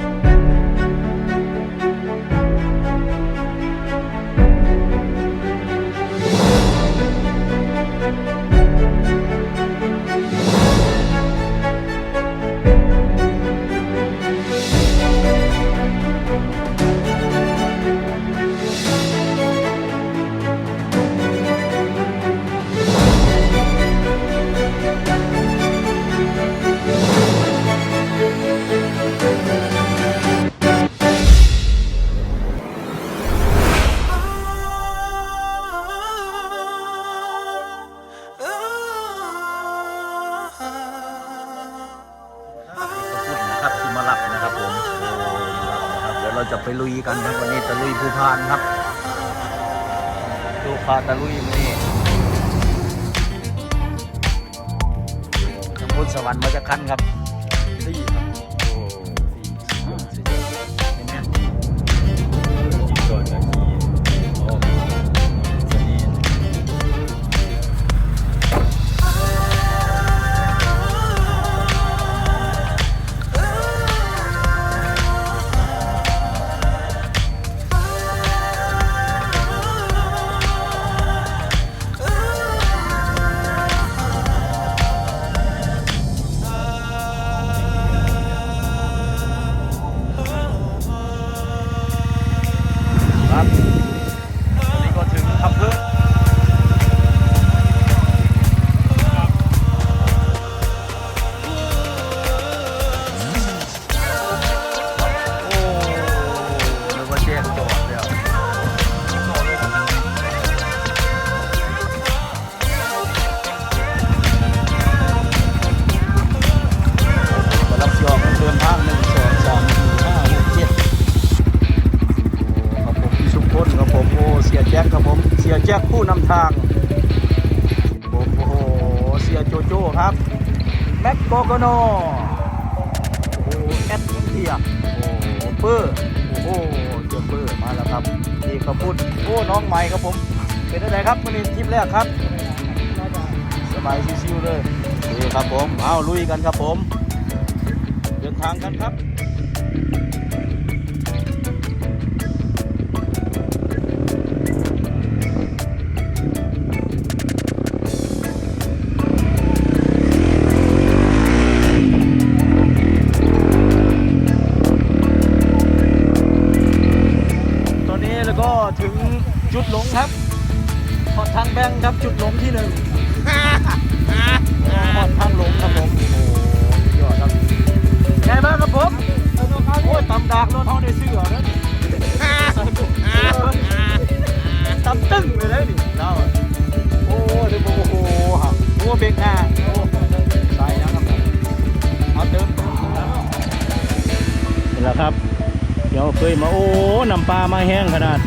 ข จะไปลุยกันครับวันนี้ตะลุยภูพานครับดูพาตะลุยมานี่ขบวนสวรรค์มาจะคันครับ โกโกโนโอ้โหแอดเทียโอ้เปอร์โอ้เจอเปอร์มาแล้วครับนี่ขพูดโอ้น้องใหม่ครับผมเป็นอะไรครับวันนี้ทริปแรกครับสบายชิวๆเลยนี่ครับผมเอาลุยกันครับผม เดินทางกันครับ งแบงครับจุดหลงที่หนึ่งหอดทางหลงครับผมโอ้ยอดครับไงบ้างครับผมโอ้ยตำดากรถเขาได้ซื้อเหรอเนี่ยตำตึ้งเลยนะนี่เราโอ้ยเดี๋ยวโอ้โหหักโอ้เบรกหน้าโอ้ใส่นะครับผมเอาเติมเติมเติมแล้วนี่แหละครับ เดี๋ยวเคยมาโอ้น้ำปลามาแห้งขนาด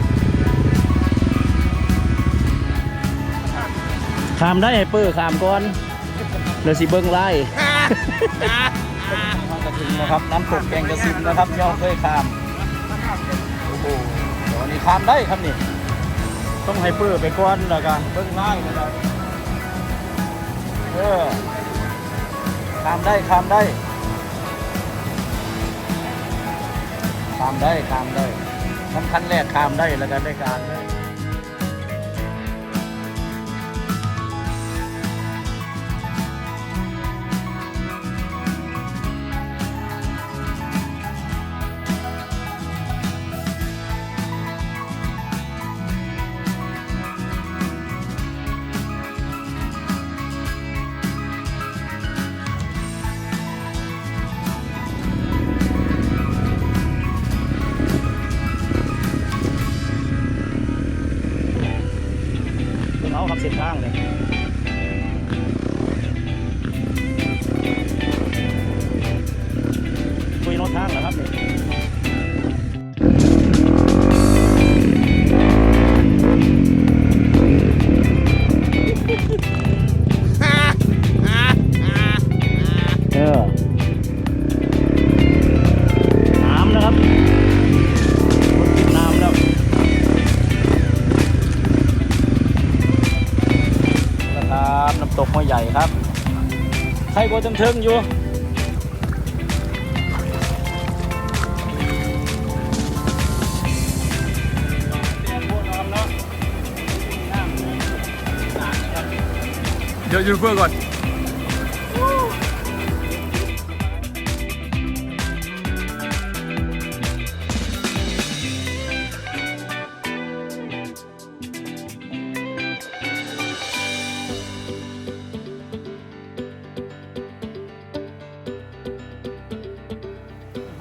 ขามได้ให้เปื้อขามก่อนเดี๋ยวสิเบิ้งไล่มากระถึงนะครับน้ำตกแกงกระซิมนะครับย่อเคยข้ามโอ้โหวันนี้ข้ามได้ครับนี่ต้องให้เปื้อไปก่อนแล้วกันเบิ้งง่นะครับเออข้ามได้ข้ามได้ข้ามได้ข้ามได้สำคัญแรกข้ามได้แล้วกันได้การ ส้นทางเลยคุยรถทางเหรอครับเนี่ย ใครบ่จังเทิงอยู่เดี๋ยวยืนเพื่อก่อน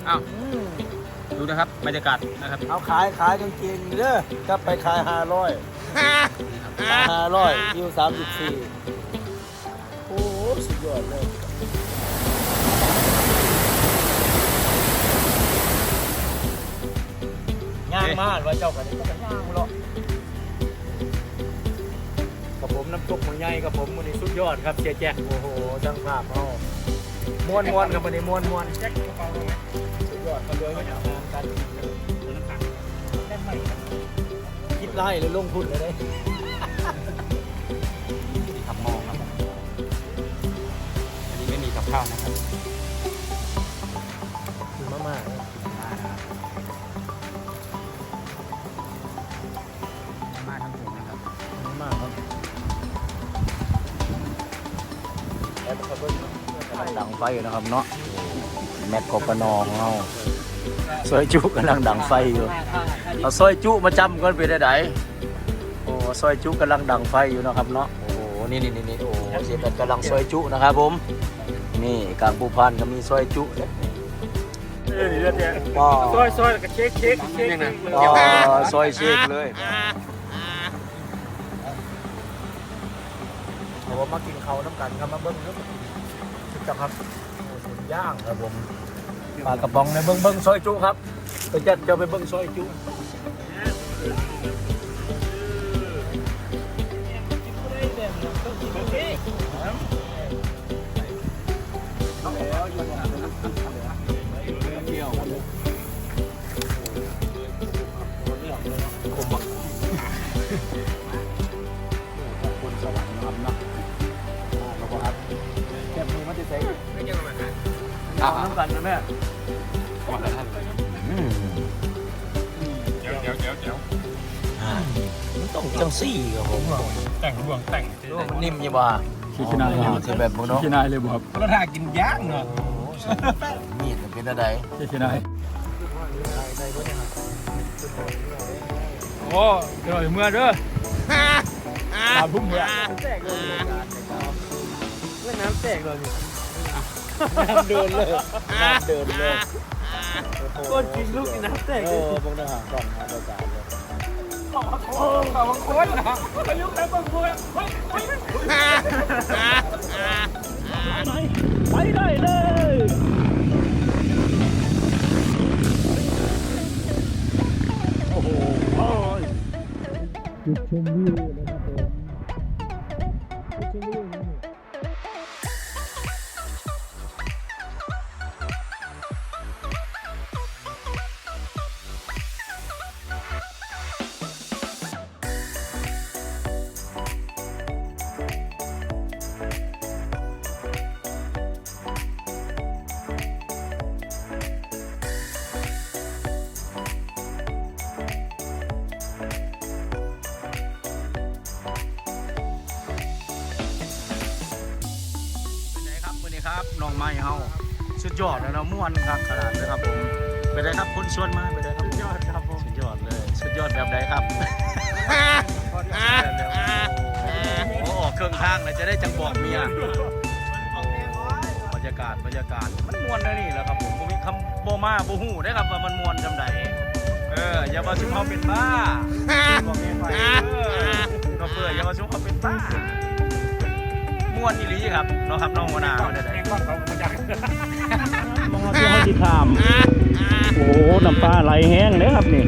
อ้าวดูนะครับบรรยากาศนะครับเอาขายขายกางเกงเด้อก็ไปขายห้าร้อยห้าร้อยคิวสามสิบสี่โอ้โหสุดยอดเลยย่างมากว่าเจ้ากันก็จะย่างหรอกกับผมน้ำตกมันใหญ่กับผมมันนี้สุดยอดครับเจ๊แจ๊คโอ้โหจังภาพเอามวนมวนกับมันนี้มวนมวนแจ็คกระเป๋าลงไหม สุดยอดมาเลยงานกันคิดไล่เลยลงทุนเลยได้ทำหม้อครับ อันนี้ไม่มีกับข้าวนะครับคือมากๆเลยมาทั้งถุงนะครับมากครับแล้วมันก็เบิ้ลกำลัง ดังไฟอยู่นะครับเนาะแม็กกบกระนองเราซอยจุกำลังดังไฟอยู่เอาซอยจุมาจำก่อนไปได้ไดโอ้ซอยจุกำลังดังไฟอยู่นะครับเนาะโอ้โหนี่นี่นี่นี่โอ้เสียแบบกำลังซอยจุนะครับผม นี่กลางภูพานก็มีซอยจุเนี่ยเออนี่เลือดเนี่ยก็ซอยซอยกับเค้กเค้กเค้กยังไงก็ซอยเชกเลยเอาว่ามากินเขาวน้ำกันครับมาเบิ้งเรื่องชุด จังครับโอ้สุดย่างครับผมปลากระป๋องในเบิ้งเบิ้งซอยจุครับไปจัดเจ้าไปเบิ้งซอยจุ มือมาติดใส่เอาน้ำกันนะแม่มาแล้วท่านอืมเดี๋ยวเดี๋ยวเดี๋ยวเดี๋ยวอ่ามันต้องจังซี่ครับผมแต่งรวงแต่งมันนิ่มอยู่บ่าขี้ขี้นายอ๋อสิแบบมึงเนาะขี้นายเลยบ่ครับเราถ่ายกินย่างเนาะมีดมันเป็นอะไรขี้ขี้นายโอ้เดี๋ยวเมื่อเด้อตามพุ่มเมื่อน้ำแตกเลย น้ำเดินเลยน้ำเดินเลยก้นจริงลูกน้ำแตกโอ้พวกทหารก่อนหาประจานเลยโอ้ขอบคุณนะอายุแค่บางคนไปได้เลยโอ้โหจุดชมวิวนะครับ ไม้เฮาสุดยอดแล้วเนาะม่วนครับขนาดเลยครับผมเป็นไงครับคนชวนมาเป็นไงครับสุดยอดครับผมสุดยอดเลยสุดยอดแบบใดครับโอ้ออกเครื่องทางเลยจะได้จังบอกเมียโอ้บรรยากาศบรรยากาศมันมวนนะนี่แหละครับผมผมมีคำโบมาโบหูได้ครับว่ามันมวนจำใดเอออย่ามาชุมเขาเป็นบ้าบอกเมียไปเออก็เพื่ออย่ามาชุมเขาเป็นบ้า มวนอีหลีครับเนาะครับน้องวนาเขาได้เองก็เขาประจักษ์มองที่เขาที่ขาม โอ้โหน้ำปลาไหลแห้งเลยครับนี่